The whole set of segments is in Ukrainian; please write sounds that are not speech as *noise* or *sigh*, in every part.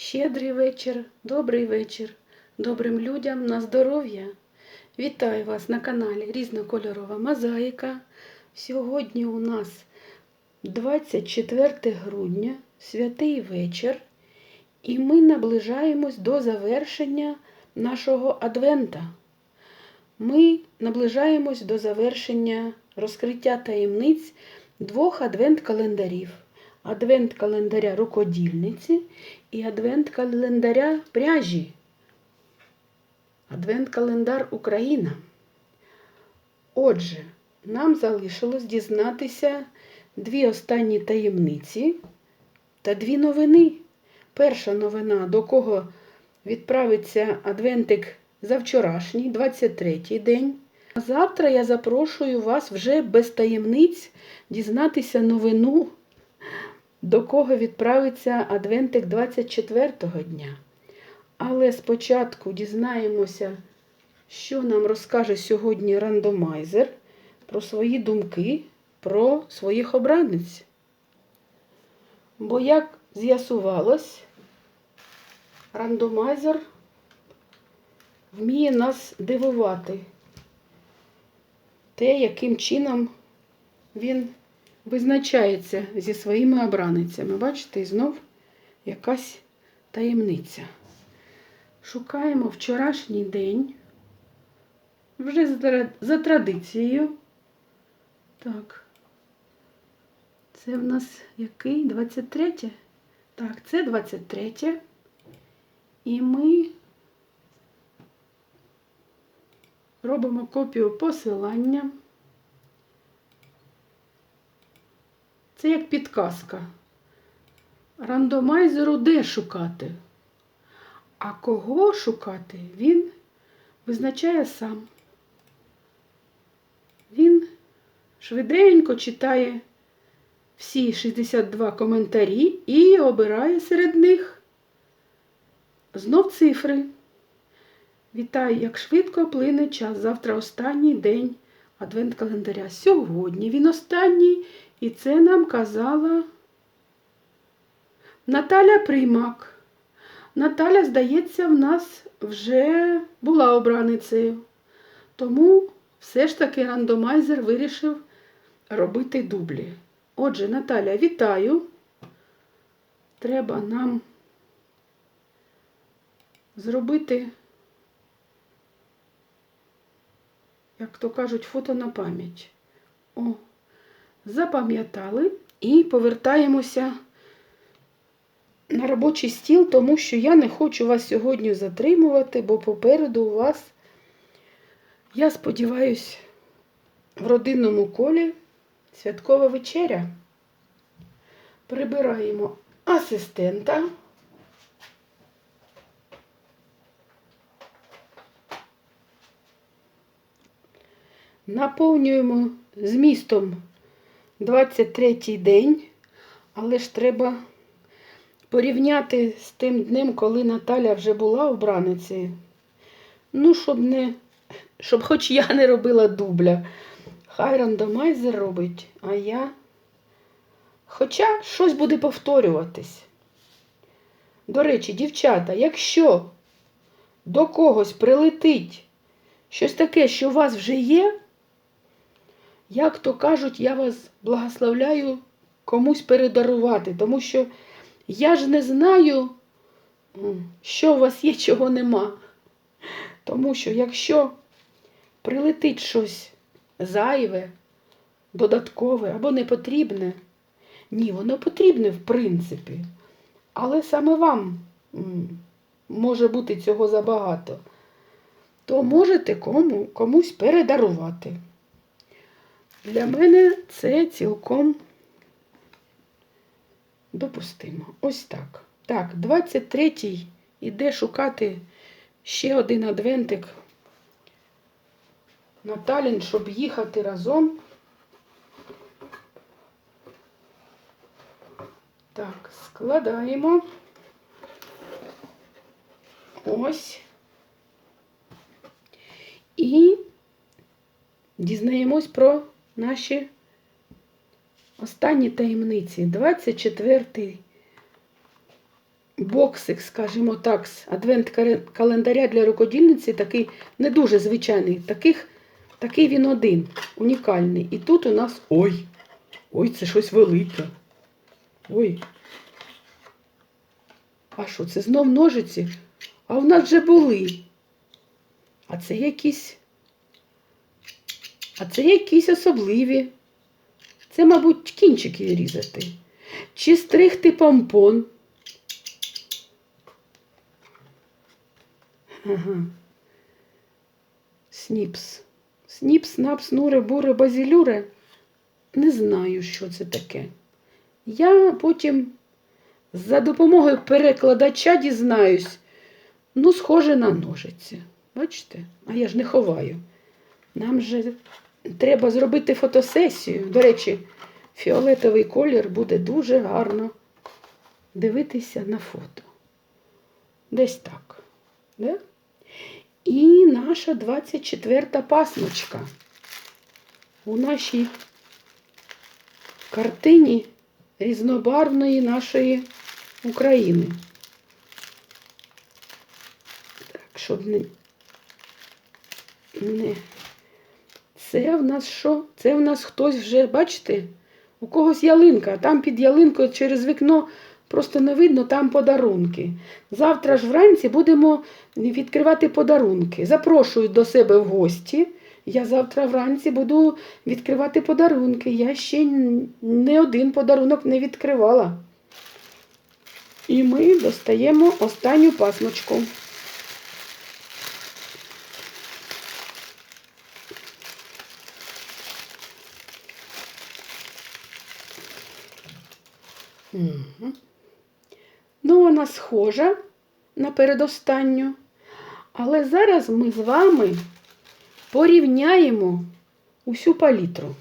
Щедрий вечір, добрий вечір, добрим людям на здоров'я. Вітаю вас на каналі Різнокольорова Мозаїка. Сьогодні у нас 24 грудня, святий вечір, і ми наближаємось до завершення нашого адвента. Ми наближаємось до завершення розкриття таємниць двох адвент-календарів. Адвент-календаря рукодільниці і адвент-календаря пряжі. Адвент-календар Україна. Отже, нам залишилось дізнатися дві останні таємниці та дві новини. Перша новина, до кого відправиться адвентик за вчорашній, 23-й день. А завтра я запрошую вас вже без таємниць дізнатися новину до кого відправиться Адвентик 24-го дня. Але спочатку дізнаємося, що нам розкаже сьогодні рандомайзер про свої думки, про своїх обранниць. Бо, як з'ясувалось, рандомайзер вміє нас дивувати те, яким чином він визначається зі своїми обраницями. Бачите, і знов якась таємниця. Шукаємо вчорашній день. Вже за, традицією. Так. Це в нас який? 23? Так, це 23. І ми робимо копію посилання. Це як підказка. Рандомайзеру де шукати? А кого шукати, він визначає сам. Він швиденько читає всі 62 коментарі і обирає серед них знов цифри. Вітаю, як швидко плине час. Завтра останній день адвент-календаря. Сьогодні він останній. І це нам казала Наталя Приймак. Наталя, здається, в нас вже була обраницею. Тому все ж таки рандомайзер вирішив робити дублі. Отже, Наталя, вітаю. Треба нам зробити, як то кажуть, фото на пам'ять. О, запам'ятали і повертаємося на робочий стіл, тому що я не хочу вас сьогодні затримувати, бо попереду у вас, я сподіваюся, в родинному колі святкова вечеря. Прибираємо асистента. Наповнюємо змістом 23-й день, але ж треба порівняти з тим днем, коли Наталя вже була обраницею. Ну, щоб не, щоб хоч я не робила дубля. Хай рандомайзер робить, а я. Хоча щось буде повторюватись. До речі, дівчата, якщо до когось прилетить щось таке, що у вас вже є, як то кажуть, я вас благословляю комусь передарувати, тому що я ж не знаю, що у вас є, чого нема. Тому що якщо прилетить щось зайве, додаткове або непотрібне, ні, воно потрібне, в принципі. Але саме вам може бути цього забагато, то можете кому, комусь передарувати. Для мене це цілком допустимо. Ось так. Так, 23-й іде шукати ще один адвентик Наталін, щоб їхати разом. Так, складаємо. Ось. І дізнаємось про наші останні таємниці. 24 боксик, скажімо так, з адвент-календаря для рукодільниці, такий не дуже звичайний. Таких, такий він один, унікальний. І тут у нас. Ой! Ой, це щось велике. Ой. А що, це знов ножиці? А в нас вже були. А це якісь. А це якісь особливі. Це, мабуть, кінчики різати. Чи стригти помпон. Ага. Сніпс. Сніпс, напс, нуре, буре, базілюре. Не знаю, що це таке. Я потім за допомогою перекладача дізнаюсь. Ну, схоже на ножиці. Бачите? А я ж не ховаю. Нам же треба зробити фотосесію. До речі, фіолетовий колір буде дуже гарно дивитися на фото. Десь так. Да? І наша 24-та пасмочка. У нашій картині різнобарвної нашої України. Так, щоб не. не. Це в нас що? Це в нас хтось вже, бачите, у когось ялинка, там під ялинкою через вікно просто не видно, там подарунки. Завтра ж вранці будемо відкривати подарунки. Запрошую до себе в гості. Я завтра вранці буду відкривати подарунки. Я ще не один подарунок не відкривала. І ми достаємо останню пасмочку. Ну, вона схожа на передостанню. Але зараз ми з вами порівняємо усю палітру.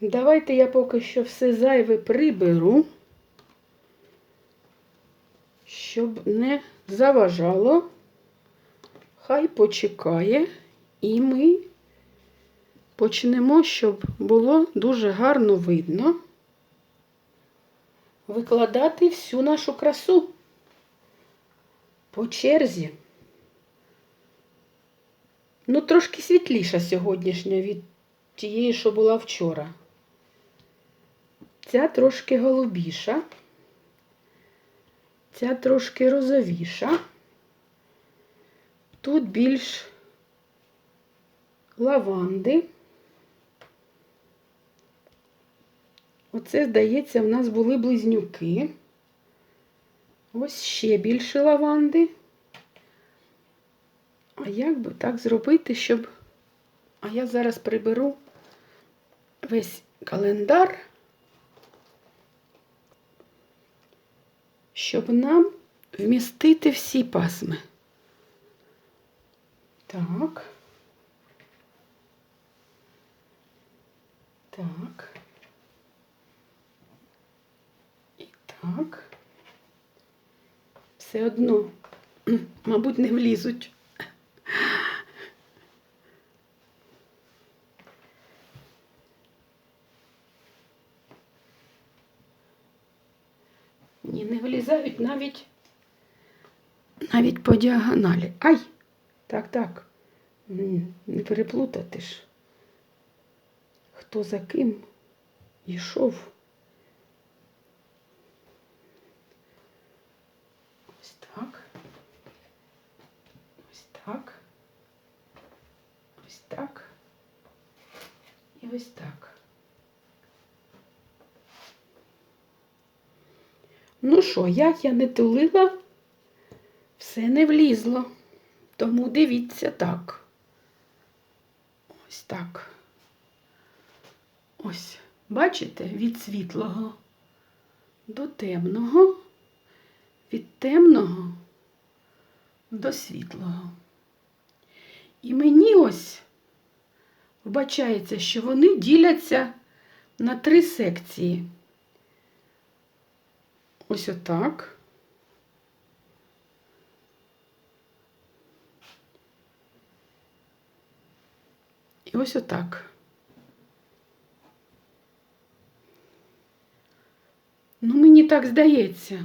Давайте я поки що все зайве приберу, щоб не заважало. Хай почекає, і ми почнемо, щоб було дуже гарно видно викладати всю нашу красу по черзі. Ну, трошки світліша сьогоднішня від тієї, що була вчора. Ця трошки голубіша, ця трошки розовіша. Тут більш лаванди. Оце, здається, в нас були близнюки. Ось ще більше лаванди. А як би так зробити, щоб. А я зараз приберу весь календар, щоб нам вмістити всі пасми. Так. Так. І так. Все одно, *clears throat* мабуть, не влізуть. Ні, не влізають навіть навіть по діагоналі. Ай! Так, так. Не переплутати ж. Хто за ким йшов? Ось так. Ось так. Ось так. І ось так. Ну що, як я не тулила, все не влізло. Тому дивіться так. Ось так. Ось, бачите, від світлого до темного, від темного до світлого. І мені ось вбачається, що вони діляться на три секції. Ось отак. І ось отак. Ну, мені так здається?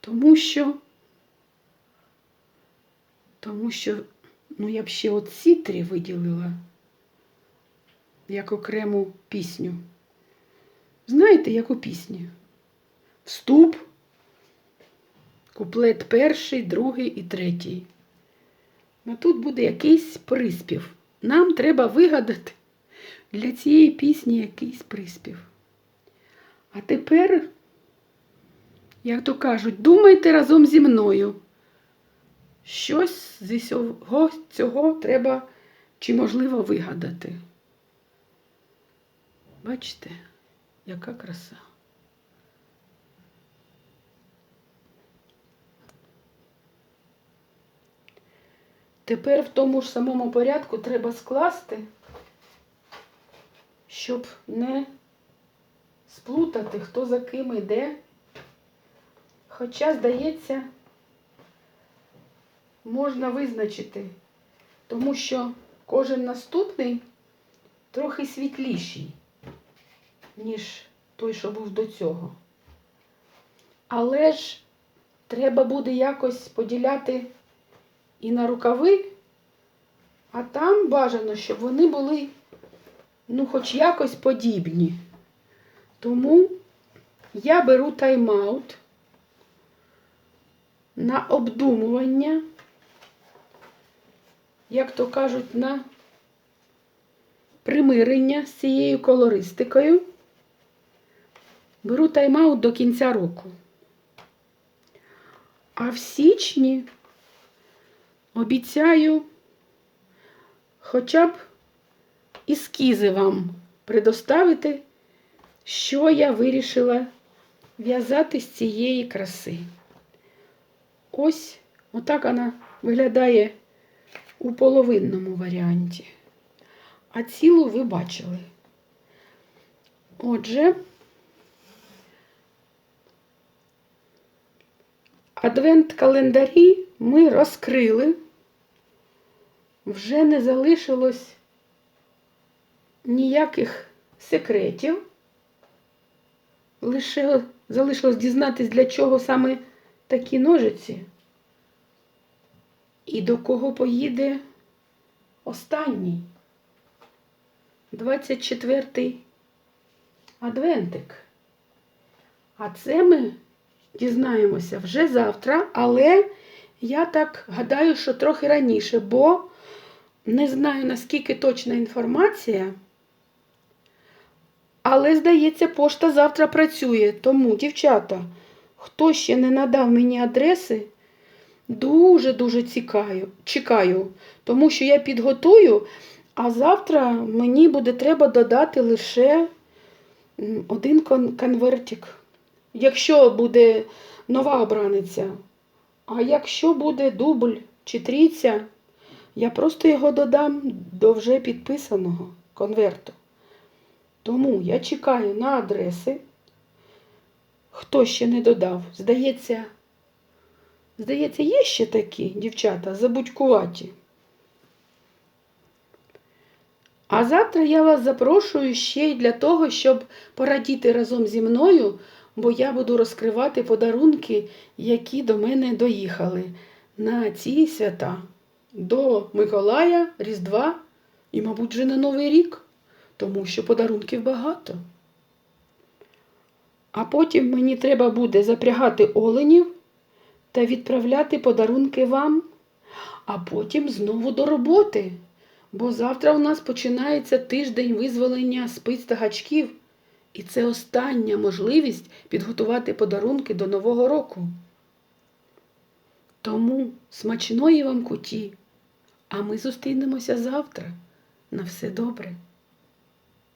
Тому що, тому що, ну я б ще оці три виділила як окрему пісню. Знаєте, яку пісню? Вступ, куплет перший, другий і третій. Ну тут буде якийсь приспів. Нам треба вигадати для цієї пісні якийсь приспів. А тепер, як то кажуть, думайте разом зі мною. Щось зі всього цього треба чи можливо вигадати. Бачите, яка краса. Тепер в тому ж самому порядку треба скласти, щоб не сплутати, хто за ким іде. Хоча, здається, можна визначити, тому що кожен наступний трохи світліший, ніж той, що був до цього. Але ж треба буде якось поділяти і на рукави, а там бажано, щоб вони були, ну, хоч якось подібні. Тому я беру тайм-аут на обдумування, як то кажуть, на примирення з цією колористикою. Беру тайм-аут до кінця року. А в січні обіцяю хоча б ескізи вам предоставити, що я вирішила в'язати з цієї краси. Ось отак вона виглядає у половинному варіанті. А цілу ви бачили. Отже, адвент-календарі ми розкрили. Вже не залишилось ніяких секретів. Лише залишилось дізнатись, для чого саме такі ножиці. І до кого поїде останній. 24-й адвентик. А це ми дізнаємося вже завтра, але я так гадаю, що трохи раніше, бо не знаю, наскільки точна інформація. Але, здається, пошта завтра працює. Тому, дівчата, хто ще не надав мені адреси, дуже-дуже чекаю, тому що я підготую, а завтра мені буде треба додати лише один конвертик. Якщо буде нова обраниця, а якщо буде дубль чи трійця, я просто його додам до вже підписаного конверту. Тому я чекаю на адреси. Хто ще не додав? Здається, здається, є ще такі дівчата забудькуваті. А завтра я вас запрошую ще й для того, щоб порадіти разом зі мною, бо я буду розкривати подарунки, які до мене доїхали на ці свята. До Миколая, Різдва і, мабуть, вже на Новий рік, тому що подарунків багато. А потім мені треба буде запрягати оленів та відправляти подарунки вам, а потім знову до роботи. Бо завтра у нас починається тиждень визволення спиць та гачків, і це остання можливість підготувати подарунки до Нового року. Тому смачної вам куті, а ми зустрінемося завтра. На все добре.